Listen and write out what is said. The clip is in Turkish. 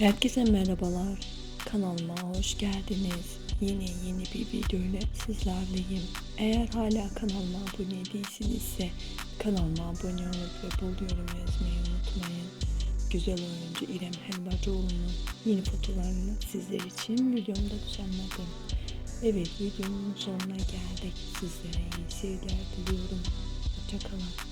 Herkese merhabalar. Kanalıma hoş geldiniz. Yine yeni bir video ile sizlerleyim. Eğer hala kanalıma abone değilsinizse kanalıma abone olup ve bul yorum yazmayı unutmayın. Güzel oyuncu İrem Helvacıoğlu'nun yeni fotoğraflarını sizler için videomda düzenledim. Evet videomun sonuna geldik. Sizlere iyi seyirler diliyorum. Hoşçakalın.